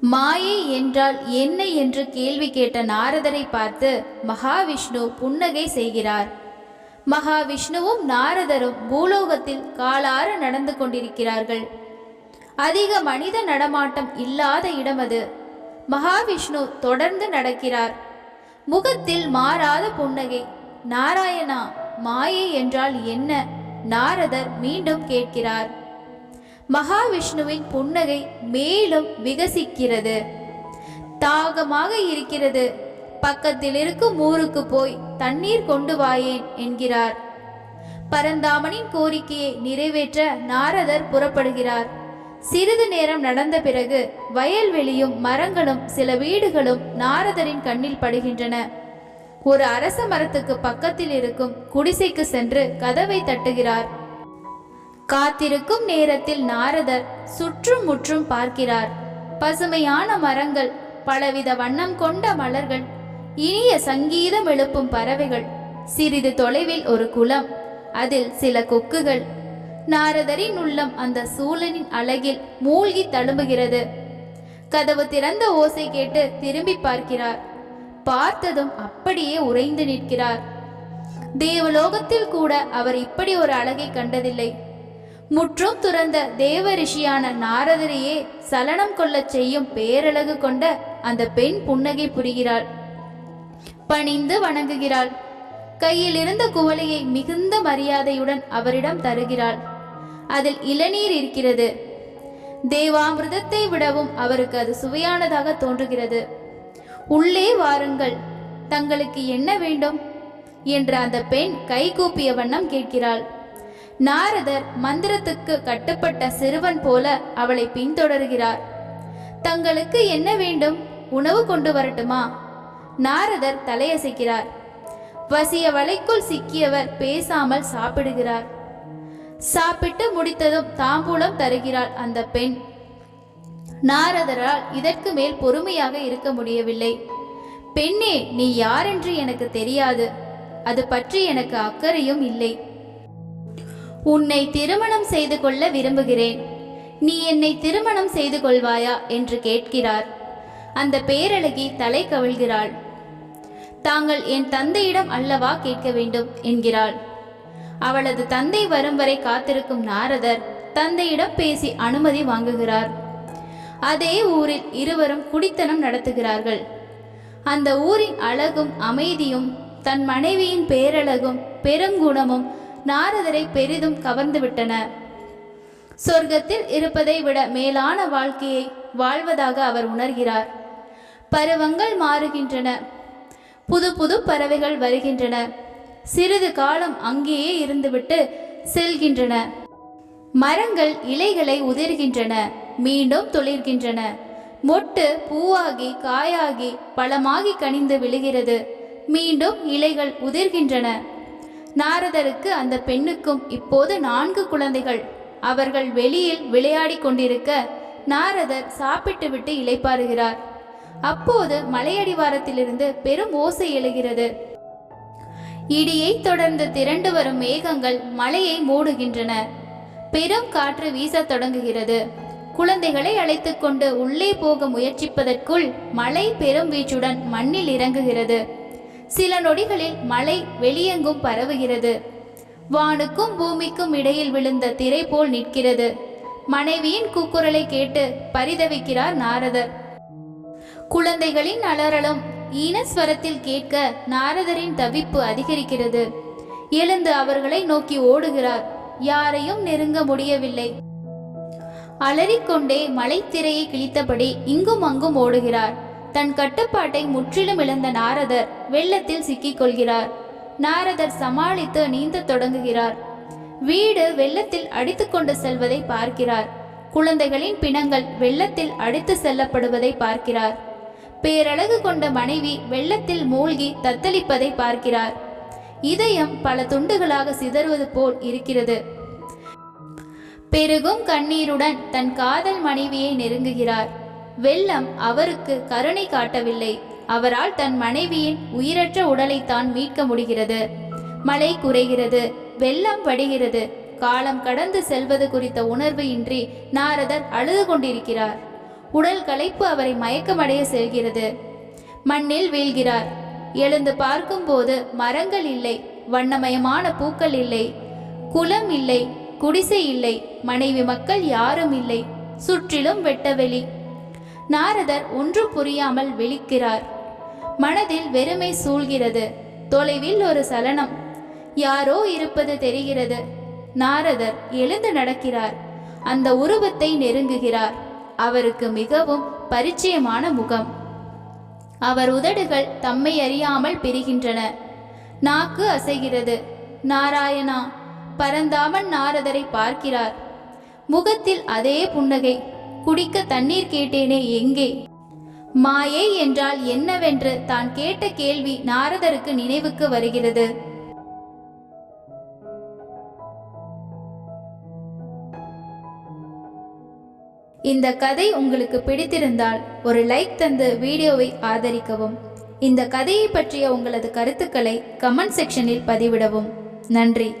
மாயை என்றால் என்ன என்று கேள்வி கேட்ட நாரதரை பார்த்து மகாவிஷ்ணு புன்னகை செய்கிறார். மகாவிஷ்ணுவும் நாரதரும் பூலோகத்தில் காலார நடந்து கொண்டிருக்கிறார்கள். அதிக மனித நடமாட்டம் இல்லாத இடம் அது மகாவிஷ்ணு தொடர்ந்து நடக்கிறார். முகத்தில் மாறாத புன்னகை. நாராயணா மாயை என்றால் என்ன? நாரதர் மீண்டும் கேட்கிறார். மகாவிஷ்ணுவின் புன்னகை மேலும் விகசிக்கிறது. தாகமாக இருக்கிறது. பக்கத்தில் இருக்கும் ஊருக்கு போய் தண்ணீர் கொண்டு வாயேன் என்கிறார். பரந்தாமனின் கோரிக்கையை நிறைவேற்ற நாரதர் புறப்படுகிறார். சிறிது நேரம் நடந்த பிறகு வயல்வெளியும் மரங்களும் சில வீடுகளும் நாரதரின் கண்ணில் படுகின்றன. ஒரு அரச மரத்துக்கு பக்கத்தில் இருக்கும் குடிசைக்கு சென்று கதவை தட்டுகிறார். காத்திருக்கும் நேரத்தில் நாரதர் சுற்றும் முற்றும் பார்க்கிறார். பசுமையான மரங்கள் பலவித வண்ணம் கொண்ட மலர்கள் இனிய சங்கீதம் எழுப்பும் பறவைகள் சிறிது தொலைவில் ஒரு குளம் அதில் சில கொக்குகள். நாரதரின் உள்ளம் அந்த சூழலின் அழகில் மூழ்கி தழும்புகிறது. கதவு திறந்த ஓசை கேட்டு திரும்பி பார்க்கிறார். பார்த்ததும் அப்படியே உறைந்து நிற்கிறார். தேவலோகத்தில் கூட அவர் இப்படி ஒரு அழகை கண்டதில்லை. முற்றும் துறந்த தேவ ரிஷியான நாரதரையே சலனம் கொள்ளச் செய்யும் பேரழகு கொண்ட அந்த பெண் புன்னகை புரிகிறாள். பணிந்து வணங்குகிறாள். கையில் இருந்த குவளையை மிகுந்த மரியாதையுடன் அவரிடம் தருகிறாள். அதில் இளநீர் இருக்கிறது. தேவாமிர்தத்தை விடவும் அவருக்கு அது சுவையானதாக தோன்றுகிறது. உள்ளே வாருங்கள். தங்களுக்கு என்ன வேண்டும்? என்று அந்த பெண் கைகூப்பிய வண்ணம் கேட்கிறாள். நாரதர் மந்திரத்துக்கு கட்டுப்பட்ட சிறுவன் போல அவளை பின்தொடர்கிறார். தங்களுக்கு என்ன வேண்டும்? உணவு கொண்டு வரட்டுமா? நாரதர் தலையசைக்கிறார். வசிய வலைக்குள் சிக்கியவர் பேசாமல் சாப்பிடுகிறார். சாப்பிட்டு முடித்ததும் தாம்பூலம் தருகிறாள் அந்த பெண். நாரதரால் இதற்கு மேல் பொறுமையாக இருக்க முடியவில்லை. பெண்ணே நீ யாரென்று எனக்கு தெரியாது. அது பற்றி எனக்கு அக்கறையும் இல்லை. உன்னை திருமணம் செய்து கொள்ள விரும்புகிறேன். நீ என்னை திருமணம் செய்து கொள்வாயா? என்று கேட்கிறார். அந்த பேரழகி தலை கவிழ்கிறாள். தாங்கள் என் தந்தையிடம் அல்லவா கேட்க வேண்டும்? என்கிறாள். அவளது தந்தை வரும் வரை காத்திருக்கும் நாரதர் தந்தையிடம் பேசி அனுமதி வாங்குகிறார். அதே ஊரில் இருவரும் குடித்தனம் நடத்துகிறார்கள். அந்த ஊரின் அழகும் அமைதியும் தன் மனைவியின் பேரழகும் பெருங்குணமும் நாரதரை பெரிதும் கவர்ந்துவிட்டன சொர்க்கத்தில் இருப்பதை விட மேலான வாழ்க்கையை வாழ்வதாக அவர் உணர்கிறார். பருவங்கள் மாறுகின்றன. புது புது பறவைகள் வருகின்றன. சிறிது காலம் அங்கேயே இருந்துவிட்டு செல்கின்றன. மரங்கள் இலைகளை உதிர்கின்றன. மீண்டும் துளிர்கின்றன. மொட்டு பூவாகி காயாகி பழமாகி கனிந்து விழுகிறது. மீண்டும் இலைகள் உதிர்கின்றன. நாரதருக்கு அந்த பெண்ணுக்கும் இப்போது நான்கு குழந்தைகள். அவர்கள் வெளியில் விளையாடிக் கொண்டிருக்க நாரதர் சாப்பிட்டுவிட்டு இளைப்பாறுகிறார். அப்போது மலையடிவாரத்திலிருந்து பெரும் ஓசை எழுகிறது. இடியை தொடர்ந்து திரண்டு வரும் மேகங்கள் மலையை மூடுகின்றன. பெரும் காற்று வீச தொடங்குகிறது. குழந்தைகளை அழைத்து கொண்டு உள்ளே போக முயற்சிப்பதற்குள் மழை பெரும் வீச்சுடன் மண்ணில் இறங்குகிறது. சில நொடிகளில் மழை வெளியெங்கும் பரவுகிறது. வானுக்கும் பூமிக்கும் இடையில் விழுந்த திரை போல் நிற்கிறது. மனைவியின் கூக்குரலை கேட்டு பரிதவிக்கிறார் நாரதர். குழந்தைகளின் அலறலும் ஈனஸ்வரத்தில் கேட்க நாரதரின் தவிப்பு அதிகரிக்கிறது. எழுந்து அவர்களை நோக்கி ஓடுகிறார். யாரையும் நெருங்க முடியவில்லை. அலறிக்கொண்டே மலைத்திரையை கிழித்தபடி இங்கும் அங்கும் ஓடுகிறார். தன் கட்டுப்பாட்டை முற்றிலும் இழந்த நாரதர் வெள்ளத்தில் சிக்கிக் கொள்கிறார் நாரதர் சமாளித்து நீந்த தொடங்குகிறார். வீடு வெள்ளத்தில் அடித்துக்கொண்டு செல்வதை பார்க்கிறார். குழந்தைகளின் பிணங்கள் வெள்ளத்தில் அடித்து செல்லப்படுவதை பார்க்கிறார். பேரழகு கொண்ட மனைவி வெள்ளத்தில் மூழ்கி தத்தளிப்பதை பார்க்கிறார். இதயம் பல துண்டுகளாக சிதறுவது போல் இருக்கிறது. பெருகும் கண்ணீருடன் தன் காதல் மனைவியை நெருங்குகிறார். வெள்ளம் அவருக்கு கருணை காட்டவில்லை. அவரால் தன் மனைவியின் உயிரற்ற உடலைத்தான் மீட்க முடிகிறது. மழை குறைகிறது வெள்ளம் வடிகிறது. காலம் கடந்து செல்வது குறித்த உணர்வு இன்றி நாரதர் அழுது கொண்டிருக்கிறார். உடல் களைப்பு அவரை மயக்கமடைய செல்கிறது. மண்ணில் வீழ்கிறார். எழுந்து பார்க்கும்போது மரங்கள் இல்லை வண்ணமயமான பூக்கள் இல்லை குளம் இல்லை குடிசை இல்லை மனைவி மக்கள் யாரும் இல்லை சுற்றிலும் வெட்டவெளி நாரதர் ஒன்றும் புரியாமல் விழிக்கிறார். மனதில் வெறுமை சூழ்கிறது. தொலைவில் ஒரு சலனம். யாரோ இருப்பது தெரிகிறது. நாரதர் எழுந்து நடக்கிறார். அந்த உருவத்தை நெருங்குகிறார். அவருக்கு மிகவும் பரிச்சயமான முகம். அவர் உதடுகள் தம்மை அறியாமல் பிரிகின்றன. நாக்கு அசைகிறது. நாராயணா பரந்தாமன் நாரதரை பார்க்கிறார். முகத்தில் அதே புன்னகை. குடிக்க தண்ணீர் கேட்டேனே எங்கே? மாயை என்றால் என்னவென்று தான் கேட்ட கேள்வி நாரதருக்கு நினைவுக்கு வருகிறது. இந்த கதை உங்களுக்கு பிடித்திருந்தால் ஒரு லைக் தந்து வீடியோவை ஆதரிக்கவும். இந்த கதையை பற்றிய உங்களது கருத்துக்களை கமெண்ட் செக்ஷனில் பதிவிடவும். நன்றி.